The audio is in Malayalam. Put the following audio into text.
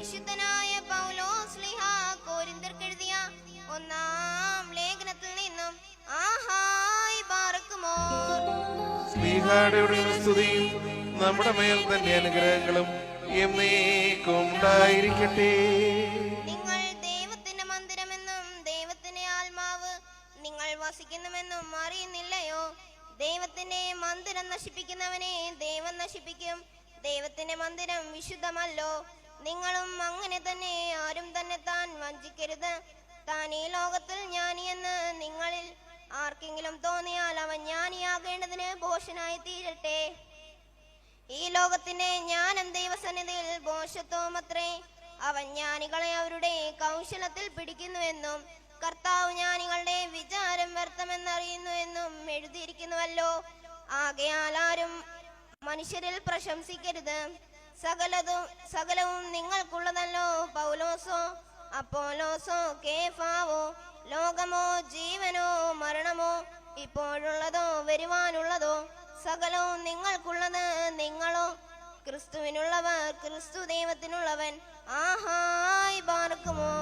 വിശുദ്ധനായ പൗലോസ്ലിഹ കോരിന്തർക്കെഴുതിയ ഒന്നാം ലേഖനത്തിൽ നിന്നും ആഹായ് ബാറക്കുമോർ സ്നേഹാടെ സ്തുതിയും നമ്മുടെ മേൽ തന്നെ അനുഗ്രഹങ്ങളും എന്നേക്കും ഉണ്ടായിരിക്കട്ടെ നിങ്ങൾ ദൈവത്തിന്റെ മന്ദിരമെന്നും ദൈവത്തിന്റെ ആത്മാവ് നിങ്ങൾ വസിക്കുന്നുവെന്നും അറിയുന്നില്ലയോ? ദൈവത്തിന്റെ മന്ദിരം നശിപ്പിക്കുന്നവനെ ദൈവം നശിപ്പിക്കും. ദൈവത്തിന്റെ മന്ദിരം വിശുദ്ധമല്ലോ. നിങ്ങളും അങ്ങനെ തന്നെ ആരും തന്നെ താൻ വഞ്ചിക്കരുത്. താൻ ഈ ലോകത്തിൽ ജ്ഞാനിയെന്ന് നിങ്ങളിൽ ആർക്കെങ്കിലും തോന്നിയാൽ അവൻ ജ്ഞാനിയാകേണ്ടതിന് ഭോഷനായി തീരട്ടെ. ഈ ലോകത്തിന്റെ ജ്ഞാനം ദൈവസന്നിധിയിൽ ബോഷത്വമത്രേ അവൻ ജ്ഞാനികളെ അവരുടെ കൗശലത്തിൽ പിടിക്കുന്നുവെന്നും കർത്താവ് ജ്ഞാനികളുടെ വിചാരം വ്യർത്ഥമെന്നറിയുന്നുവെന്നും എഴുതിയിരിക്കുന്നുവല്ലോ. ആകയാൽ ആരും മനുഷ്യരിൽ പ്രശംസിക്കരുത്. സകലതും സകലവും നിങ്ങൾക്കുള്ളതല്ലോ. പൗലോസോ അപ്പോലോസോ കേഫാവോ ലോകമോ ജീവനോ മരണമോ ഇപ്പോഴുള്ളതോ വരുവാനുള്ളതോ സകലവും നിങ്ങൾക്കുള്ളത് നിങ്ങളോ. ക്രിസ്തുവിനുള്ളവർ ക്രിസ്തു ദൈവത്തിനുള്ളവൻ. ആഹായി ബാർക്കുമോർ